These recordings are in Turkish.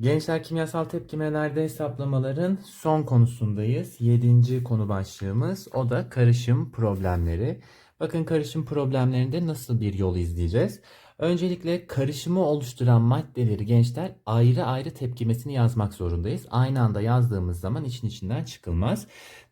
Gençler kimyasal tepkimelerde hesaplamaların son konusundayız. Yedinci konu başlığımız o da karışım problemleri. Bakın karışım problemlerinde nasıl bir yol izleyeceğiz? Öncelikle karışımı oluşturan maddeleri gençler ayrı ayrı tepkimesini yazmak zorundayız. Aynı anda yazdığımız zaman için içinden çıkılmaz.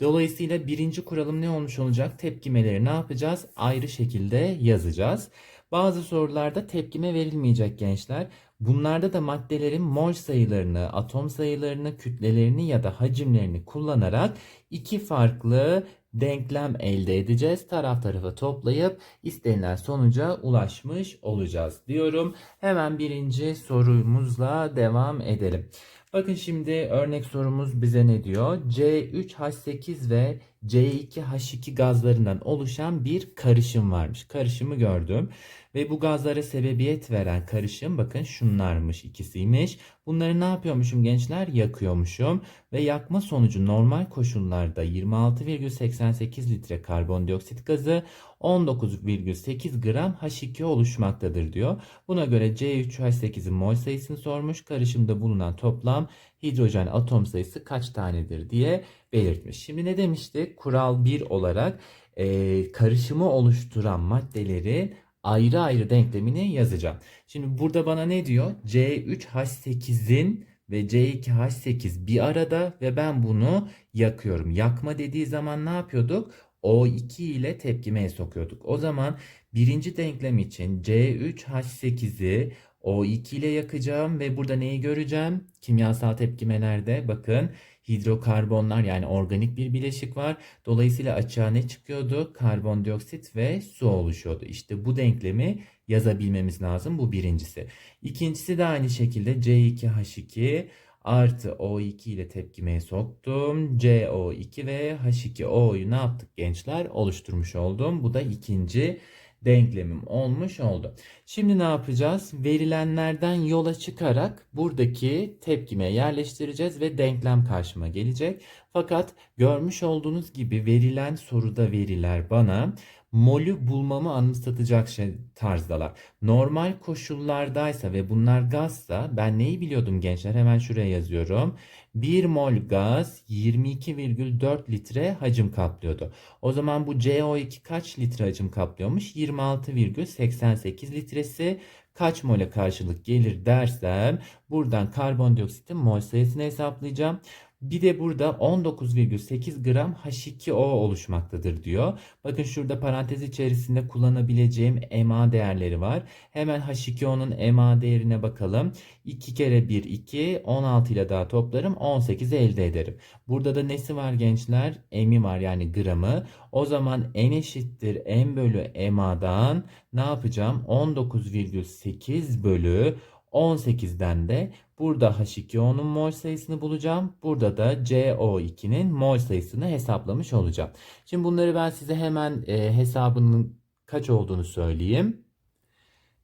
Dolayısıyla birinci kuralım ne olmuş olacak? Tepkimeleri ne yapacağız? Ayrı şekilde yazacağız. Bazı sorularda tepkime verilmeyecek gençler. Bunlarda da maddelerin mol sayılarını, atom sayılarını, kütlelerini ya da hacimlerini kullanarak iki farklı denklem elde edeceğiz. Taraf tarafa toplayıp istenilen sonuca ulaşmış olacağız diyorum. Hemen birinci sorumuzla devam edelim. Bakın şimdi örnek sorumuz bize ne diyor? C3H8 ve C2H2 gazlarından oluşan bir karışım varmış. Karışımı gördüm. Ve bu gazlara sebebiyet veren karışım bakın şunlarmış ikisiymiş. Bunları ne yapıyormuşum gençler? Yakıyormuşum. Ve yakma sonucu normal koşullarda 26,88 litre karbondioksit gazı 19,8 gram H2O oluşmaktadır diyor. Buna göre C3H8'in mol sayısını sormuş. Karışımda bulunan toplam hidrojen atom sayısı kaç tanedir diye belirtmiş. Şimdi ne demişti? Kural 1 olarak e, karışımı oluşturan maddeleri ayrı ayrı denklemini yazacağım. Şimdi burada bana ne diyor? C3H8'in ve C2H8 bir arada ve ben bunu yakıyorum. Yakma dediği zaman ne yapıyorduk? O2 ile tepkimeye sokuyorduk. O zaman birinci denklem için C3H8'i O2 ile yakacağım ve burada neyi göreceğim? Kimyasal tepkimelerde bakın hidrokarbonlar yani organik bir bileşik var. Dolayısıyla açığa ne çıkıyordu? Karbondioksit ve su oluşuyordu. İşte bu denklemi yazabilmemiz lazım. Bu birincisi. İkincisi de aynı şekilde C2H2 artı O2 ile tepkimeye soktum. CO2 ve H2O'yu ne yaptık gençler? Oluşturmuş oldum. Bu da ikinci denklemim olmuş oldu. Şimdi ne yapacağız? Verilenlerden yola çıkarak buradaki tepkime yerleştireceğiz ve denklem karşıma gelecek. Fakat görmüş olduğunuz gibi verilen soruda veriler bana molü bulmamı anımsatacak şey tarzdalar. Normal koşullardaysa ve bunlar gazsa ben neyi biliyordum gençler? Hemen şuraya yazıyorum. 1 mol gaz 22,4 litre hacim kaplıyordu. O zaman bu CO2 kaç litre hacim kaplıyormuş? 26,88 litresi kaç mole karşılık gelir dersem buradan karbondioksitin mol sayısını hesaplayacağım. Bir de burada 19,8 gram H2O oluşmaktadır diyor. Bakın şurada parantez içerisinde kullanabileceğim MA değerleri var. Hemen H2O'nun MA değerine bakalım. 2 kere 1 2 16 ile daha toplarım 18 elde ederim. Burada da nesi var gençler? M'i var yani gramı. O zaman N eşittir M bölü MA'dan ne yapacağım? 19,8 bölü 18'den de burada H2O'nun mol sayısını bulacağım. Burada da CO2'nin mol sayısını hesaplamış olacağım. Şimdi bunları ben size hemen e, hesabının kaç olduğunu söyleyeyim.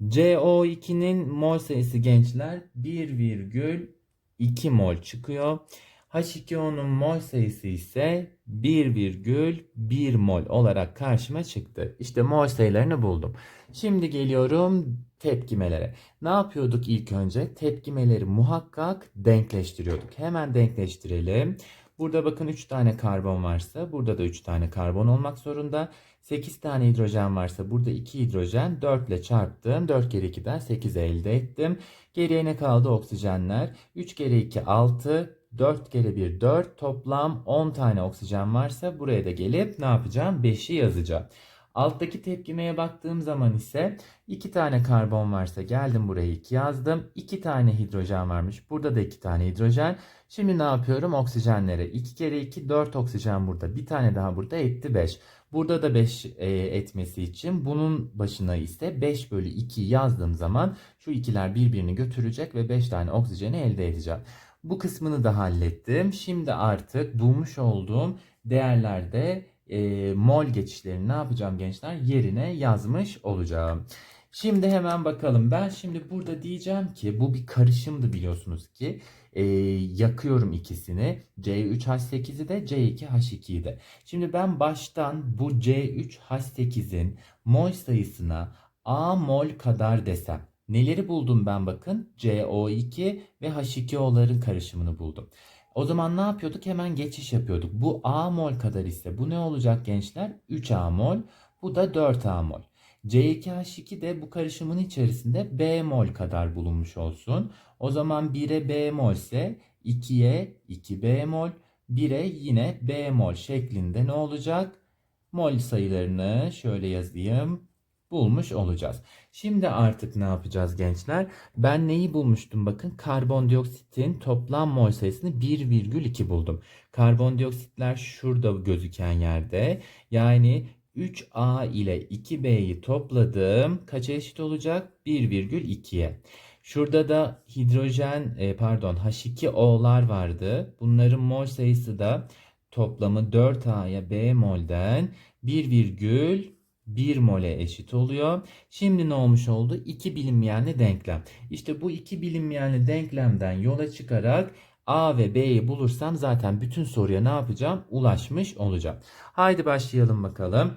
CO2'nin mol sayısı gençler 1,2 mol çıkıyor. H2O'nun mol sayısı ise 1,1 mol olarak karşıma çıktı. İşte mol sayılarını buldum. Şimdi geliyorum tepkimelere. Ne yapıyorduk ilk önce? Tepkimeleri muhakkak denkleştiriyorduk. Hemen denkleştirelim. Burada bakın 3 tane karbon varsa burada da 3 tane karbon olmak zorunda. 8 tane hidrojen varsa burada 2 hidrojen 4 ile çarptım. 4 kere 2'den 8 elde ettim. Geriye ne kaldı? Oksijenler. 3 kere 2 6. 4 kere 1 4 toplam 10 tane oksijen varsa buraya da gelip ne yapacağım? 5'i yazacağım. Alttaki tepkimeye baktığım zaman ise 2 tane karbon varsa geldim buraya 2 yazdım. 2 tane hidrojen varmış. Burada da 2 tane hidrojen. Şimdi ne yapıyorum? Oksijenlere 2 kere 2 4 oksijen burada. Bir tane daha burada etti 5. Burada da 5 e, etmesi için bunun başına ise 5 bölü 2 yazdığım zaman şu ikiler birbirini götürecek ve 5 tane oksijeni elde edeceğim. Bu kısmını da hallettim. Şimdi artık bulmuş olduğum değerlerde e, mol geçişlerini ne yapacağım gençler? Yerine yazmış olacağım. Şimdi hemen bakalım. Ben şimdi burada diyeceğim ki bu bir karışımdı biliyorsunuz ki. E, yakıyorum ikisini. C3H8'i de C2H2'yi de. Şimdi ben baştan bu C3H8'in mol sayısına A mol kadar desem Neleri buldum ben bakın? CO2 ve H2O'ların karışımını buldum. O zaman ne yapıyorduk? Hemen geçiş yapıyorduk. Bu A mol kadar ise bu ne olacak gençler? 3A mol. Bu da 4A mol. C2H2 de bu karışımın içerisinde B mol kadar bulunmuş olsun. O zaman 1'e B mol ise 2'ye 2B mol, 1'e yine B mol şeklinde ne olacak? Mol sayılarını şöyle yazayım bulmuş olacağız. Şimdi artık ne yapacağız gençler? Ben neyi bulmuştum bakın karbondioksitin toplam mol sayısını 1,2 buldum. Karbondioksitler şurada gözüken yerde yani 3A ile 2B'yi topladım. Kaça eşit olacak? 1,2'ye. Şurada da hidrojen e, pardon H2O'lar vardı. Bunların mol sayısı da toplamı 4A'ya B molden 1,1 mole eşit oluyor. Şimdi ne olmuş oldu? İki bilinmeyenli denklem. İşte bu iki bilinmeyenli denklemden yola çıkarak A ve B'yi bulursam zaten bütün soruya ne yapacağım? Ulaşmış olacağım. Haydi başlayalım bakalım.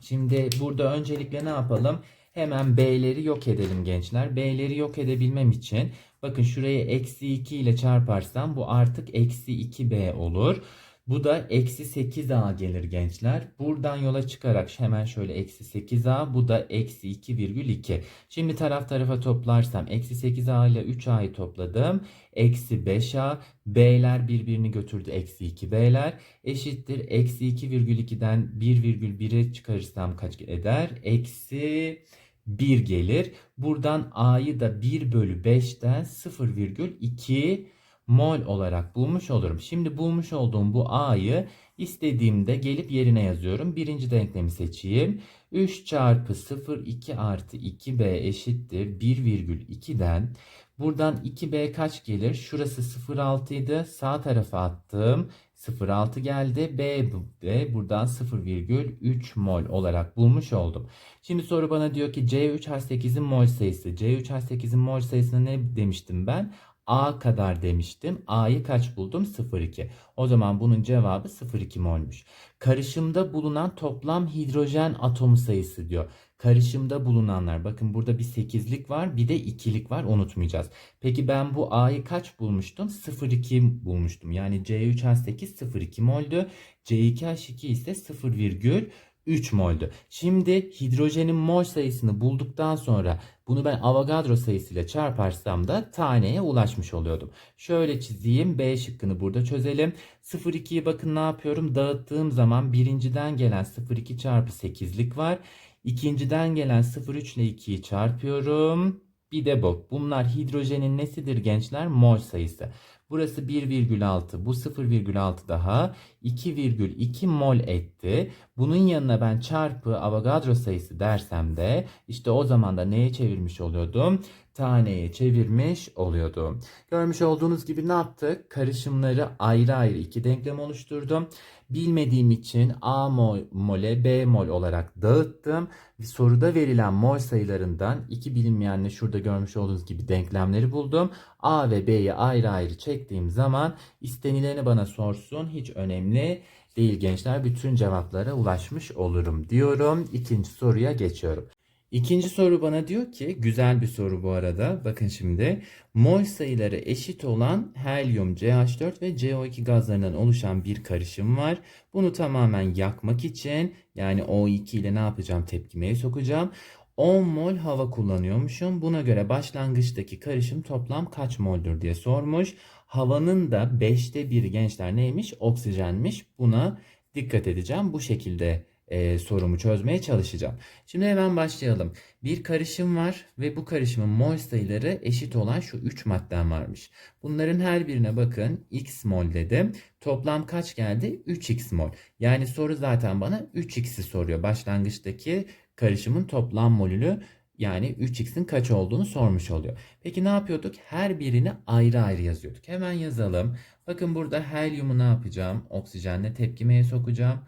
Şimdi burada öncelikle ne yapalım? Hemen B'leri yok edelim gençler. B'leri yok edebilmem için bakın şurayı eksi 2 ile çarparsam bu artık eksi 2B olur. Bu da eksi 8A gelir gençler. Buradan yola çıkarak hemen şöyle eksi 8A bu da eksi 2,2. Şimdi taraf tarafa toplarsam eksi 8A ile 3A'yı topladım. Eksi 5A B'ler birbirini götürdü eksi 2B'ler eşittir. Eksi 2,2'den 1,1'e çıkarırsam kaç eder? Eksi 1 gelir. Buradan A'yı da 1 bölü 5'ten 0,2 mol olarak bulmuş olurum. Şimdi bulmuş olduğum bu A'yı istediğimde gelip yerine yazıyorum. Birinci denklemi seçeyim. 3 çarpı 0,2 artı 2B eşittir 1,2'den buradan 2B kaç gelir? Şurası 0,6 idi. Sağ tarafa attım. 0,6 geldi. B de buradan 0,3 mol olarak bulmuş oldum. Şimdi soru bana diyor ki C3H8'in mol sayısı. C3H8'in mol sayısına ne demiştim ben? A kadar demiştim. A'yı kaç buldum? 0,2. O zaman bunun cevabı 0,2 molmuş. Karışımda bulunan toplam hidrojen atomu sayısı diyor. Karışımda bulunanlar. Bakın burada bir 8'lik var bir de 2'lik var unutmayacağız. Peki ben bu A'yı kaç bulmuştum? 0,2 bulmuştum. Yani C3H8 0,2 moldü. C2H2 ise 0,3 3 moldü. Şimdi hidrojenin mol sayısını bulduktan sonra bunu ben Avogadro sayısıyla çarparsam da taneye ulaşmış oluyordum. Şöyle çizeyim. B şıkkını burada çözelim. 0,2'yi bakın ne yapıyorum? Dağıttığım zaman birinciden gelen 0,2 çarpı 8'lik var. İkinciden gelen 0,3 ile 2'yi çarpıyorum. Bir de bu. Bunlar hidrojenin nesidir gençler? Mol sayısı. Burası 1,6. Bu 0,6 daha 2,2 mol etti. Bunun yanına ben çarpı Avogadro sayısı dersem de işte o zaman da neye çevirmiş oluyordum? Taneye çevirmiş oluyordum. Görmüş olduğunuz gibi ne yaptık? Karışımları ayrı ayrı iki denklem oluşturdum. Bilmediğim için A mol, mole B mol olarak dağıttım. Soruda verilen mol sayılarından iki bilinmeyenle şurada görmüş olduğunuz gibi denklemleri buldum. A ve B'yi ayrı ayrı çektiğim zaman istenileni bana sorsun. Hiç önemli değil gençler. Bütün cevaplara ulaşmış olurum diyorum. İkinci soruya geçiyorum. İkinci soru bana diyor ki güzel bir soru bu arada. Bakın şimdi mol sayıları eşit olan helyum, CH4 ve CO2 gazlarından oluşan bir karışım var. Bunu tamamen yakmak için yani O2 ile ne yapacağım? Tepkimeye sokacağım. 10 mol hava kullanıyormuşum. Buna göre başlangıçtaki karışım toplam kaç moldür diye sormuş. Havanın da 5'te 1'i gençler neymiş? Oksijenmiş. Buna dikkat edeceğim. Bu şekilde e, sorumu çözmeye çalışacağım. Şimdi hemen başlayalım. Bir karışım var ve bu karışımın mol sayıları eşit olan şu 3 maddem varmış. Bunların her birine bakın x mol dedim. Toplam kaç geldi? 3x mol. Yani soru zaten bana 3x'i soruyor. Başlangıçtaki karışımın toplam molülü yani 3x'in kaç olduğunu sormuş oluyor. Peki ne yapıyorduk? Her birini ayrı ayrı yazıyorduk. Hemen yazalım. Bakın burada helyumu ne yapacağım? Oksijenle tepkimeye sokacağım.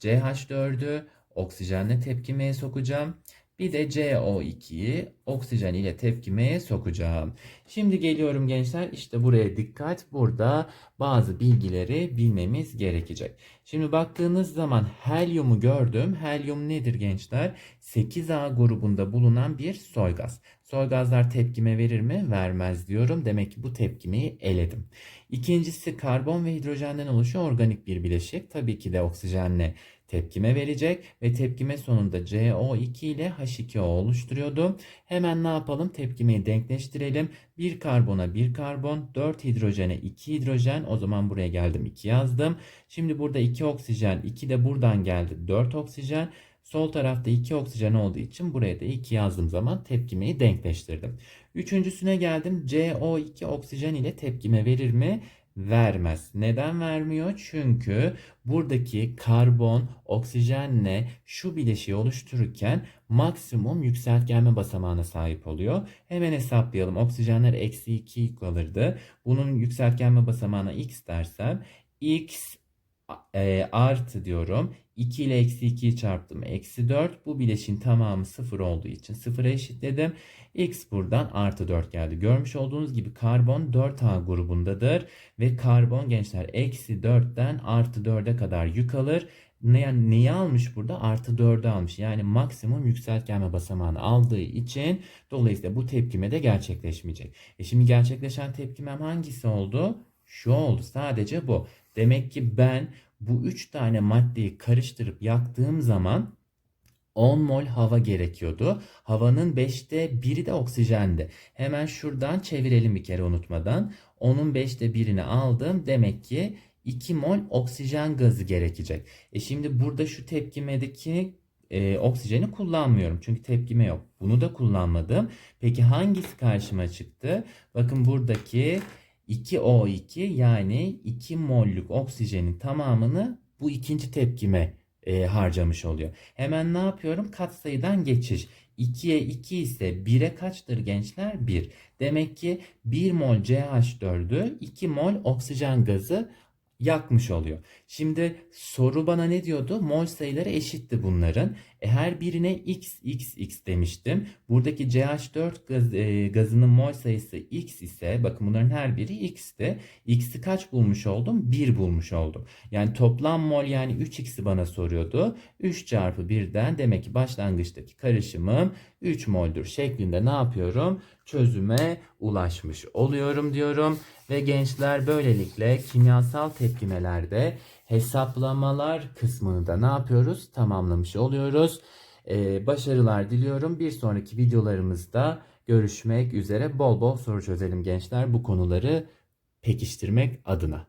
CH4'ü oksijenle tepkimeye sokacağım. Bir de CO2'yi oksijen ile tepkimeye sokacağım. Şimdi geliyorum gençler işte buraya dikkat. Burada bazı bilgileri bilmemiz gerekecek. Şimdi baktığınız zaman helyumu gördüm. Helyum nedir gençler? 8A grubunda bulunan bir soy. Soy gazlar tepkime verir mi? Vermez diyorum. Demek ki bu tepkimeyi eledim. İkincisi karbon ve hidrojenden oluşan organik bir bileşik. Tabii ki de oksijenle tepkime verecek ve tepkime sonunda CO2 ile H2O oluşturuyordu. Hemen ne yapalım? Tepkimeyi denkleştirelim. 1 karbona 1 karbon, 4 hidrojene 2 hidrojen. O zaman buraya geldim 2 yazdım. Şimdi burada 2 oksijen, 2 de buradan geldi 4 oksijen. Sol tarafta 2 oksijen olduğu için buraya da 2 yazdığım zaman tepkimeyi denkleştirdim. Üçüncüsüne geldim. CO2 oksijen ile tepkime verir mi? Vermez. Neden vermiyor? Çünkü buradaki karbon oksijenle şu bileşiği oluştururken maksimum yükseltgenme basamağına sahip oluyor. Hemen hesaplayalım. Oksijenler eksi 2 alırdı. Bunun yükseltgenme basamağına x dersem x e, artı diyorum. 2 ile eksi 2'yi çarptım. Eksi 4. Bu bileşin tamamı 0 olduğu için 0'a eşitledim. X buradan artı 4 geldi. Görmüş olduğunuz gibi karbon 4A grubundadır. Ve karbon gençler eksi 4'ten artı 4'e kadar yük alır. Ne, neyi almış burada? Artı 4'ü almış. Yani maksimum yükseltgenme basamağını aldığı için dolayısıyla bu tepkime de gerçekleşmeyecek. E şimdi gerçekleşen tepkimem hangisi oldu? Şu oldu. Sadece bu. Demek ki ben bu 3 tane maddeyi karıştırıp yaktığım zaman 10 mol hava gerekiyordu. Havanın 5'te 1'i de oksijendi. Hemen şuradan çevirelim bir kere unutmadan. Onun 5'te 1'ini aldım. Demek ki 2 mol oksijen gazı gerekecek. E şimdi burada şu tepkimedeki e, oksijeni kullanmıyorum. Çünkü tepkime yok. Bunu da kullanmadım. Peki hangisi karşıma çıktı? Bakın buradaki 2O2 yani 2 mollük oksijenin tamamını bu ikinci tepkime e, harcamış oluyor. Hemen ne yapıyorum? Katsayıdan geçiş. 2'ye 2 ise 1'e kaçtır gençler? 1. Demek ki 1 mol CH4'ü 2 mol oksijen gazı yakmış oluyor. Şimdi soru bana ne diyordu? Mol sayıları eşitti bunların. E, her birine x, x, x demiştim. Buradaki CH4 gaz, e, gazının mol sayısı x ise bakın bunların her biri x'ti. X'i kaç bulmuş oldum? 1 bulmuş oldum. Yani toplam mol yani 3x'i bana soruyordu. 3 çarpı 1'den demek ki başlangıçtaki karışımım 3 mol'dur şeklinde ne yapıyorum? Çözüme ulaşmış oluyorum diyorum. Ve gençler böylelikle kimyasal tepkimelerde hesaplamalar kısmını da ne yapıyoruz? Tamamlamış oluyoruz. Ee, başarılar diliyorum. Bir sonraki videolarımızda görüşmek üzere. Bol bol soru çözelim gençler bu konuları pekiştirmek adına.